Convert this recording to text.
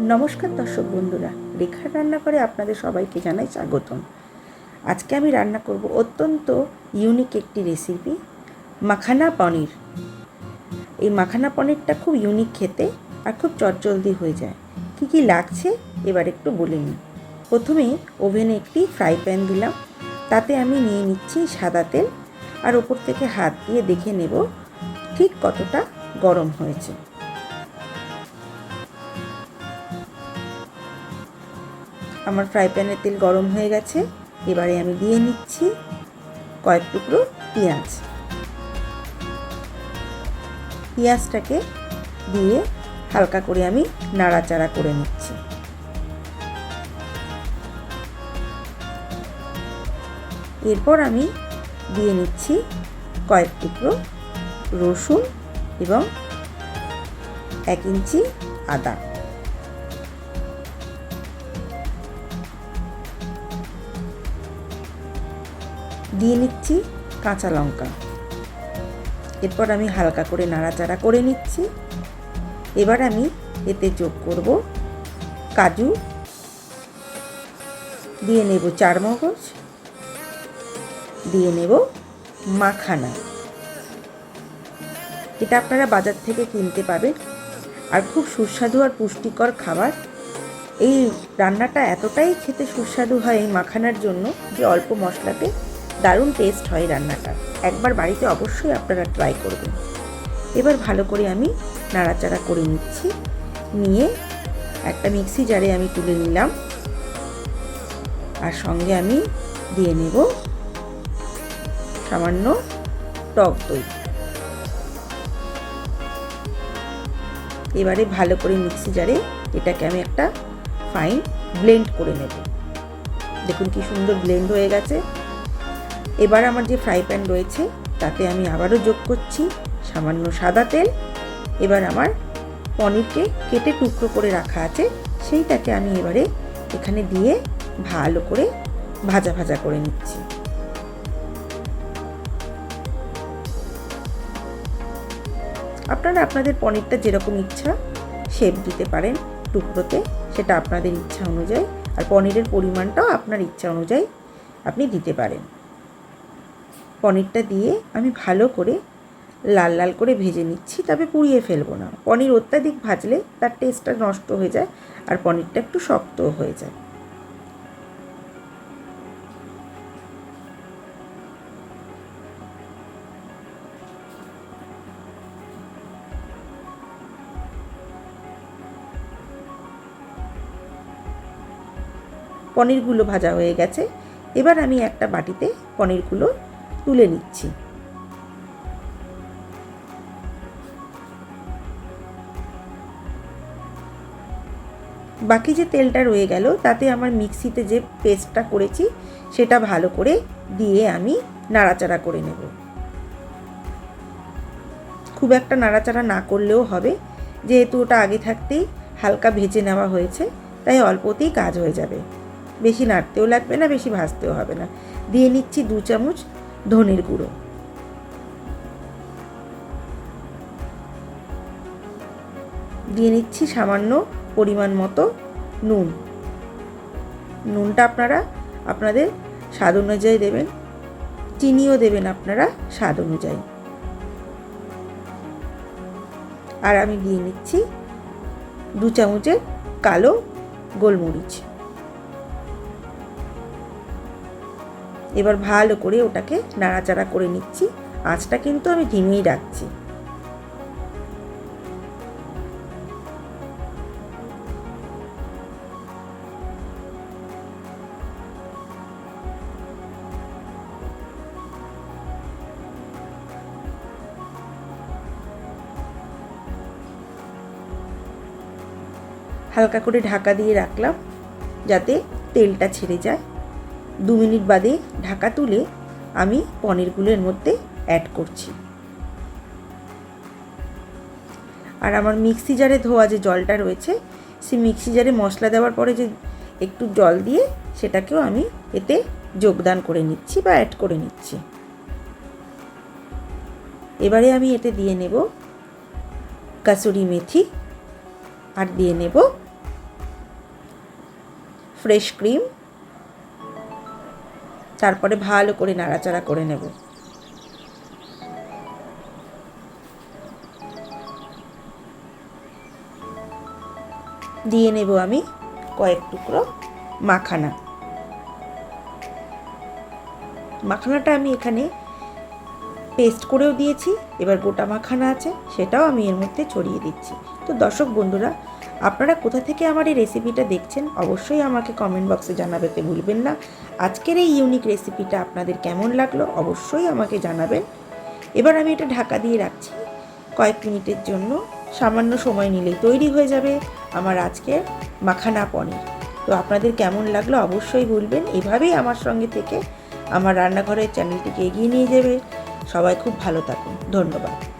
নমস্কার দর্শক বন্ধুরা, রেখার রান্নাঘরে আপনাদের সবাইকে জানাই স্বাগতম। আজকে আমি রান্না করব অত্যন্ত ইউনিক একটি রেসিপি মাখানা পনির। এই মাখানা পনিরটা খুব ইউনিক খেতে আর খুব চটজলদি হয়ে যায়। কি কি লাগছে এবার একটু বলে নিই। প্রথমে ওভেনে একটি ফ্রাই প্যান দিলাম, তাতে আমি নিয়ে নিচ্ছি সাদা তেল আর ওপর থেকে হাত দিয়ে দেখে নেব ঠিক কতটা গরম হয়েছে। আমার ফ্রাই প্যানের তেল গরম হয়ে গেছে। এবারে আমি দিয়ে নিচ্ছি কয়েক টুকরো পেঁয়াজ। পেঁয়াজটাকে দিয়ে হালকা করে আমি নাড়াচাড়া করে নিচ্ছি। এরপর আমি দিয়ে নিচ্ছি কয়েক টুকরো রসুন এবং এক ইঞ্চি আদা। দিয়ে নিচ্ছি কাঁচা লঙ্কা। এরপর আমি হালকা করে নাড়াচাড়া করে নিচ্ছি। এবার আমি এতে যোগ করব কাজু। দিয়ে নেব চার মগজ দিয়ে নেব মাখানা। এটা আপনারা বাজার থেকে কিনতে পাবেন। আর খুব সুস্বাদু আর পুষ্টিকর খাবার। এই রান্নাটা এতটাই খেতে সুস্বাদু হয় এই মাখানার জন্য যে অল্প মশলাতে দারুণ টেস্ট হয় রান্নাটা। একবার বাড়িতে অবশ্যই আপনারা ট্রাই করবেন। এবার ভালো করে আমি নাড়াচাড়া করে নিচ্ছি। নিয়ে একটা মিক্সি জারে আমি তুলে নিলাম। আর সঙ্গে আমি দিয়ে নেব সামান্য টক দই। এবারে ভালো করে মিক্সি জারে এটাকে আমি একটা ফাইন ব্লেন্ড করে নেব। দেখুন কি সুন্দর ব্লেন্ড হয়ে গেছে। এবার আমার যে ফ্রাই প্যান রয়েছে, তাতে আমি আবারও যোগ করছি সামান্য সাদা তেল। এবার আমার পনিরকে কেটে টুকরো করে রাখা আছে, সেইটাকে আমি এবারে এখানে দিয়ে ভালো করে ভাজা ভাজা করে নিচ্ছি। আপনারা আপনাদের পনিরটা যেরকম ইচ্ছা শেপ দিতে পারেন টুকরোতে, সেটা আপনাদের ইচ্ছা অনুযায়ী, আর পনিরের পরিমাণটাও আপনার ইচ্ছা অনুযায়ী আপনি দিতে পারেন। পনিরটা দিয়ে আমি ভালো করে লাল লাল করে ভেজে নিচ্ছি, তবে পুড়িয়ে ফেলব না। পনির অত্যাধিক ভাজলে তার টেস্টটা নষ্ট হয়ে যায় আর পনিরটা একটু শক্তও হয়ে যায়। পনিরগুলো ভাজা হয়ে গেছে। এবার আমি একটা বাটিতে পনিরগুলো তুলে নিচ্ছি। বাকি যে তেলটা রয়ে গেল, তাতে আমার মিক্সিতে যে পেস্টটা করেছি, সেটা ভালো করে দিয়ে আমি নাড়াচাড়া করে নেব। খুব একটা নাড়াচাড়া না করলেও হবে, যেহেতু ওটা আগে থাকতেই হালকা ভেজে নেওয়া হয়েছে, তাই অল্পতেই কাজ হয়ে যাবে। বেশি নাড়তেও লাগবে না, বেশি ভাজতেও হবে না। দিয়ে নিচ্ছি দু চামচ ধনের গুঁড়ো। দিয়ে নিচ্ছি সামান্য পরিমাণ মতো নুন। নুনটা আপনারা আপনাদের স্বাদ অনুযায়ী দেবেন, চিনিও দেবেন আপনারা স্বাদ অনুযায়ী। আর আমি দিয়ে নিচ্ছি দু চামচের কালো গোলমরিচ। এবার ভালো করে ওটাকে নাড়াচাড়া করে নিচ্ছি। আঁচটা কিন্তু আমি ধিমেই রাখছি। হালকা করে ঢাকা দিয়ে রাখলাম যাতে তেলটা ছেড়ে যায়। দু মিনিট বাদে ঢাকা তুলে আমি পনিরগুলোর মধ্যে অ্যাড করছি। আর আমার মিক্সি জারে ধোয়া যে জলটা রয়েছে, সেই মিক্সি জারে মশলা দেওয়ার পরে যে একটু জল দিয়ে সেটাকেও আমি এতে যোগদান করে নিচ্ছি বা অ্যাড করে নিচ্ছি। এবারে আমি এতে দিয়ে নেব কাসুরি মেথি আর দিয়ে নেব ফ্রেশ ক্রিম তারপরে ভালো করে নাড়াচাড়া করে নেব। দিয়ে নেব আমি কয়েক টুকরো মাখানা। মাখানাটা আমি এখানে পেস্ট করেও দিয়েছি, এবার গোটা মাখানা আছে, সেটাও আমি এর মধ্যে ছড়িয়ে দিচ্ছি। তো দর্শক বন্ধুরা আপনারা কোথা থেকে আমার এই রেসিপিটা দেখছেন, অবশ্যই আমাকে কমেন্ট বক্সে জানাবেতে ভুলবেন না। আজকের এই ইউনিক রেসিপিটা আপনাদের কেমন লাগল, অবশ্যই আমাকে জানাবেন। এবার আমি এটা ঢাকা দিয়ে রাখছি। কয়েক মিনিটের জন্য সামান্য সময় নিলেই তৈরি হয়ে যাবে আমার আজকের মাখানা পনির। তো আপনাদের কেমন লাগল, অবশ্যই বলবেন এভাবেই আমার সঙ্গে থেকে আমার রান্নাঘরের চ্যানেলটিকে এগিয়ে নিয়ে যাবে। সবাই খুব ভালো থাকুন। ধন্যবাদ।